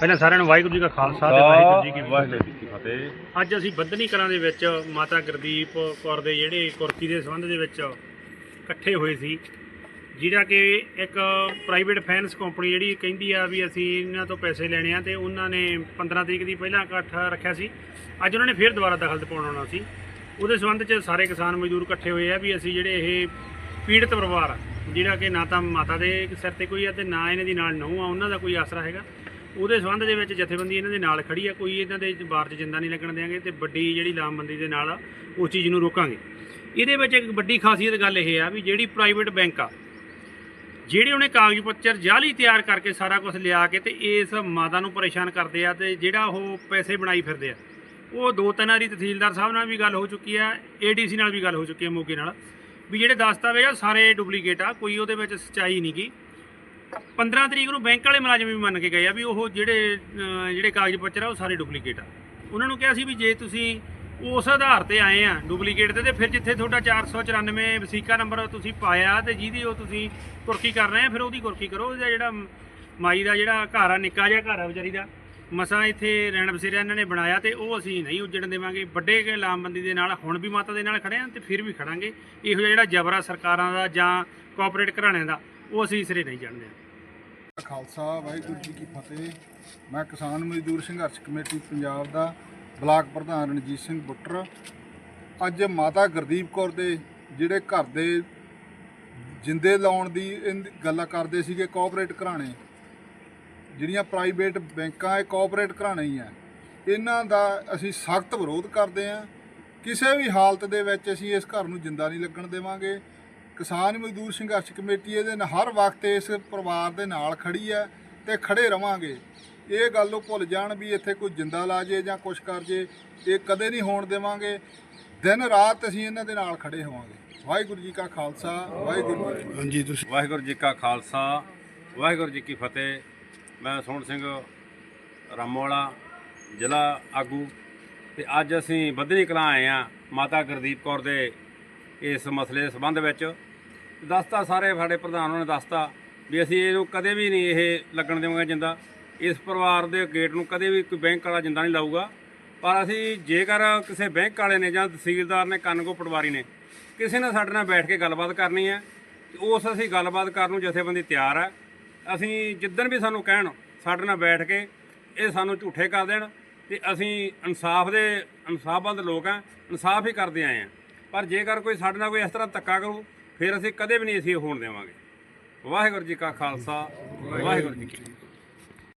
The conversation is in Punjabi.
ਪਹਿਲਾਂ ਸਾਰਿਆਂ ਨੂੰ ਵਾਹਿਗੁਰੂ ਜੀ ਕਾ ਖਾਲਸਾ ਤੇ ਵਾਹਿਗੁਰੂ ਜੀ ਕੀ ਫਤਿਹ। ਵਾਹਿਗੁਰੂ ਜੀ ਕੀ ਫਤਿਹ। ਅੱਜ ਅਸੀਂ ਬੱਧਨੀ ਕਲਾਂ ਦੇ ਵਿੱਚ ਮਾਤਾ ਗੁਰਦੀਪ ਕੌਰ ਦੇ ਜਿਹੜੇ ਕੁਰਕੀ ਦੇ ਸੰਬੰਧ ਦੇ ਵਿੱਚ ਇਕੱਠੇ ਹੋਏ ਸੀ ਜਿਹੜਾ ਕਿ ਇੱਕ ਪ੍ਰਾਈਵੇਟ ਫਾਈਨੈਂਸ ਕੰਪਨੀ ਜਿਹੜੀ ਕਹਿੰਦੀ ਆ ਵੀ ਅਸੀਂ ਇਹਨਾਂ ਤੋਂ ਪੈਸੇ ਲੈਣੇ ਆ ਤੇ ਉਹਨਾਂ ਨੇ 15 ਤਰੀਕ ਦੀ ਪਹਿਲਾਂ ਇਕੱਠ ਰੱਖਿਆ ਸੀ। ਅੱਜ ਉਹਨਾਂ ਨੇ ਫਿਰ ਦੁਬਾਰਾ ਦਖਲ ਪਾਉਣ ਆਉਣਾ ਸੀ। ਉਹਦੇ ਸੰਬੰਧ 'ਚ ਸਾਰੇ ਕਿਸਾਨ ਮਜ਼ਦੂਰ ਇਕੱਠੇ ਹੋਏ ਆ ਵੀ ਅਸੀਂ ਜਿਹੜੇ ਇਹ ਪੀੜਤ ਪਰਿਵਾਰ ਜਿਹੜਾ ਕਿ ਨਾ ਤਾਂ ਮਾਤਾ ਦੇ ਸਿਰ ਤੇ ਕੋਈ ਆ ਤੇ ਨਾ ਇਹਨਾਂ ਦੀ ਨਾਲ ਨਹੁੰ ਆ ਉਹਨਾਂ ਦਾ ਕੋਈ ਆਸਰਾ ਹੈਗਾ। ਉਹਦੇ ਸੰਬੰਧ ਦੇ ਵਿੱਚ ਜਥੇਬੰਦੀ ਇਹਨਾਂ ਦੇ ਨਾਲ ਖੜੀ ਆ, ਕੋਈ ਇਹਨਾਂ ਦੇ ਬਾਰ 'ਚ ਜਿੰਦਾ ਨਹੀਂ ਲੱਗਣ ਦੇਵਾਂਗੇ ਤੇ ਵੱਡੀ ਜਿਹੜੀ ਲਾਮਬੰਦੀ ਦੇ ਨਾਲ ਉਸ ਚੀਜ਼ ਨੂੰ ਰੋਕਾਂਗੇ। ਇਹਦੇ ਵਿੱਚ ਇੱਕ ਵੱਡੀ ਖਾਸੀਅਤ ਗੱਲ ਇਹ ਆ ਵੀ ਜਿਹੜੀ ਪ੍ਰਾਈਵੇਟ ਬੈਂਕ ਆ, ਜਿਹੜੇ ਉਹਨੇ ਕਾਗਜ਼ ਪੱਤਰ ਜਾਲੀ ਤਿਆਰ ਕਰਕੇ ਸਾਰਾ ਕੁਝ ਲਿਆ ਕੇ ਤੇ ਇਸ ਮਾਤਾ ਨੂੰ ਪਰੇਸ਼ਾਨ ਕਰਦੇ ਆ ਤੇ ਜਿਹੜਾ ਉਹ ਪੈਸੇ ਬਣਾਈ ਫਿਰਦੇ ਆ, ਉਹ ਦੋ ਤਿੰਨ ਵਾਰੀ ਤਹਿਸੀਲਦਾਰ ਸਾਹਿਬ ਨਾਲ ਵੀ ਗੱਲ ਹੋ ਚੁੱਕੀ ਆ ਏਡੀਸੀ ਨਾਲ ਵੀ ਗੱਲ ਹੋ ਚੁੱਕੀ ਹੈ ਮੋਗੇ ਨਾਲ, ਵੀ ਜਿਹੜੇ ਦਸਤਾਵੇਜ਼ ਆ ਸਾਰੇ ਡੁਪਲੀਕੇਟ ਆ, ਕੋਈ ਉਹਦੇ ਵਿੱਚ ਸੱਚਾਈ ਨਹੀਂ ਗੀ। 15 ਤਰੀਕ ਨੂੰ ਬੈਂਕ ਵਾਲੇ ਮੁਲਾਜ਼ਮ ਵੀ ਮੰਨ ਕੇ ਗਏ ਆ ਵੀ ਉਹ ਜਿਹੜੇ ਜਿਹੜੇ ਕਾਗਜ਼ ਪੱਤਰ ਆ ਉਹ ਸਾਰੇ ਡੁਪਲੀਕੇਟ ਆ। ਉਹਨਾਂ ਨੂੰ ਕਿਹਾ ਸੀ ਵੀ ਜੇ ਤੁਸੀਂ ਉਸ ਆਧਾਰ ਤੇ ਆਏ ਆ ਡੁਪਲੀਕੇਟ ਤੇ ਤੇ ਫਿਰ ਜਿੱਥੇ ਤੁਹਾਡਾ 494 ਵਸੀਕਾ ਨੰਬਰ ਤੁਸੀਂ ਪਾਇਆ ਤੇ ਜਿਹਦੀ ਉਹ ਤੁਸੀਂ ਕੁਰਕੀ ਕਰ ਰਹੇ ਆ, ਫਿਰ ਉਹਦੀ ਕੁਰਕੀ ਕਰੋ। ਉਹਦਾ ਜਿਹੜਾ ਮਾਈ ਦਾ ਜਿਹੜਾ ਘਰ ਆ, ਨਿੱਕਾ ਜਿਹਾ ਘਰ ਆ ਵਿਚਾਰੀ ਦਾ, ਮਸਾਂ ਇੱਥੇ ਰਹਿਣ ਬਸੇਰਾ ਇਹਨਾਂ ਨੇ ਬਣਾਇਆ ਤੇ ਉਹ ਅਸੀਂ ਨਹੀਂ ਉੱਜਣ ਦੇਵਾਂਗੇ। ਵੱਡੇ ਲਾਮਬੰਦੀ ਦੇ ਨਾਲ, ਹੁਣ ਵੀ ਮਾਤਾ ਦੇ ਨਾਲ ਖੜੇ ਆ ਤੇ ਫਿਰ ਵੀ ਖੜਾਂਗੇ। ਇਹੋ ਜਿਹਾ ਜਿਹੜਾ ਜਬਰਾ ਸਰਕਾਰਾਂ ਦਾ ਜਾਂ ਕੋਆਪਰੇਟ ਘਰਾਣਿਆਂ ਦਾ ਉਹ ਅਸੀਂ ਸਿਰੇ ਨਹੀਂ ਜਾਣਦੇ ਖਾਲਸਾ, ਵਾਹਿਗੁਰੂ ਜੀ ਕੀ ਫਤਿਹ। ਮੈਂ ਕਿਸਾਨ ਮਜ਼ਦੂਰ ਸੰਘਰਸ਼ ਕਮੇਟੀ ਪੰਜਾਬ ਦਾ ਬਲਾਕ ਪ੍ਰਧਾਨ ਰਣਜੀਤ ਸਿੰਘ ਬੁੱਟਰ। ਅੱਜ ਮਾਤਾ ਗੁਰਦੀਪ ਕੌਰ ਦੇ ਜਿਹੜੇ ਘਰ ਦੇ ਜਿੰਦੇ ਲਾਉਣ ਦੀ ਗੱਲਾਂ ਕਰਦੇ ਸੀਗੇ ਕੋਆਪਰੇਟ ਘਰਾਣੇ, ਜਿਹੜੀਆਂ ਪ੍ਰਾਈਵੇਟ ਬੈਂਕਾਂ ਇਹ ਕੋਆਪਰੇਟ ਘਰਾਣੇ ਹੀ ਆ। ਇਹਨਾਂ ਦਾ ਅਸੀਂ ਸਖਤ ਵਿਰੋਧ ਕਰਦੇ ਹਾਂ। ਕਿਸੇ ਵੀ ਹਾਲਤ ਦੇ ਵਿੱਚ ਅਸੀਂ ਇਸ ਘਰ ਨੂੰ ਜਿੰਦਾ ਨਹੀਂ ਲੱਗਣ ਦੇਵਾਂਗੇ। ਕਿਸਾਨ ਮਜ਼ਦੂਰ ਸੰਘਰਸ਼ ਕਮੇਟੀ ਇਹਦੇ ਨਾਲ ਹਰ ਵਕਤ ਇਸ ਪਰਿਵਾਰ ਦੇ ਨਾਲ ਖੜੀ ਹੈ ਤੇ ਖੜੇ ਰਵਾਂਗੇ। ਇਹ ਗੱਲ ਉਹ ਭੁੱਲ ਜਾਣ ਵੀ ਇੱਥੇ ਕੋਈ ਜਿੰਦਾ ਲਾ ਜੇ ਜਾਂ ਕੁਛ ਕਰ ਜੇ ਇਹ ਕਦੇ ਨਹੀਂ ਹੋਣ ਦੇਵਾਂਗੇ। ਦਿਨ ਰਾਤ ਅਸੀਂ ਇਹਨਾਂ ਦੇ ਨਾਲ ਖੜੇ ਹੋਵਾਂਗੇ। ਵਾਹਿਗੁਰੂ ਜੀ ਕਾ ਖਾਲਸਾ ਵਾਹਿਗੁਰੂ ਜੀ ਕੀ ਫਤਿਹ। ਹਾਂਜੀ ਤੁਸੀਂ ਵਾਹਿਗੁਰੂ ਜੀ ਕਾ ਖਾਲਸਾ ਵਾਹਿਗੁਰੂ ਜੀ ਕੀ ਫਤਿਹ। ਮੈਂ ਸੋਹਣ ਸਿੰਘ ਰਾਮੋਵਾਲਾ ਜ਼ਿਲ੍ਹਾ ਆਗੂ। ਤੇ ਅੱਜ ਅਸੀਂ ਬੱਧਨੀ ਕਲਾਂ ਆਏ ਆ ਮਾਤਾ ਗੁਰਦੀਪ ਕੌਰ ਦੇ ਇਸ ਮਸਲੇ ਦੇ ਸੰਬੰਧ ਵਿੱਚ। ਦੱਸਤਾ, ਸਾਰੇ ਸਾਡੇ ਪ੍ਰਧਾਨ ਉਹਨਾਂ ਨੇ ਦੱਸਤਾ ਵੀ ਅਸੀਂ ਇਹਨੂੰ ਕਦੇ ਵੀ ਨਹੀਂ ਇਹ ਲੱਗਣ ਦੇਵਾਂਗੇ ਜਿੰਦਾ। ਇਸ ਪਰਿਵਾਰ ਦੇ ਗੇਟ ਨੂੰ ਕਦੇ ਵੀ ਕੋਈ ਬੈਂਕ ਵਾਲਾ ਜਿੰਦਾ ਨਹੀਂ ਲਾਊਗਾ। ਪਰ ਅਸੀਂ ਜੇਕਰ ਕਿਸੇ ਬੈਂਕ ਵਾਲੇ ਨੇ ਜਾਂ ਤਹਿਸੀਲਦਾਰ ਨੇ, ਕੰਨ ਕੋ ਪਟਵਾਰੀ ਨੇ, ਕਿਸੇ ਨੇ ਸਾਡੇ ਨਾਲ ਬੈਠ ਕੇ ਗੱਲਬਾਤ ਕਰਨੀ ਹੈ, ਤੇ ਉਸ ਅਸੀਂ ਗੱਲਬਾਤ ਕਰਨ ਨੂੰ ਜਥੇਬੰਦੀ ਤਿਆਰ ਹੈ। ਅਸੀਂ ਜਿੱਦਣ ਵੀ ਸਾਨੂੰ ਕਹਿਣ, ਸਾਡੇ ਨਾਲ ਬੈਠ ਕੇ ਇਹ ਸਾਨੂੰ ਝੂਠੇ ਕਰ ਦੇਣ, ਤੇ ਅਸੀਂ ਇਨਸਾਫ ਦੇ, ਇਨਸਾਫਬੰਦ ਲੋਕ ਆ ਇਨਸਾਫ ਹੀ ਕਰਦੇ ਆਏ ਆ ਪਰ ਜੇਕਰ ਕੋਈ ਸਾਡੇ ਨਾਲ ਕੋਈ ਇਸ ਤਰ੍ਹਾਂ ਧੱਕਾ ਕਰੂ ਫਿਰ ਅਸੀਂ ਕਦੇ ਵੀ ਨਹੀਂ ਅਸੀਂ ਹੋਣ ਦੇਵਾਂਗੇ। ਵਾਹਿਗੁਰੂ ਜੀ ਕਾ ਖਾਲਸਾ, ਵਾਹਿਗੁਰੂ ਜੀ ਕੀ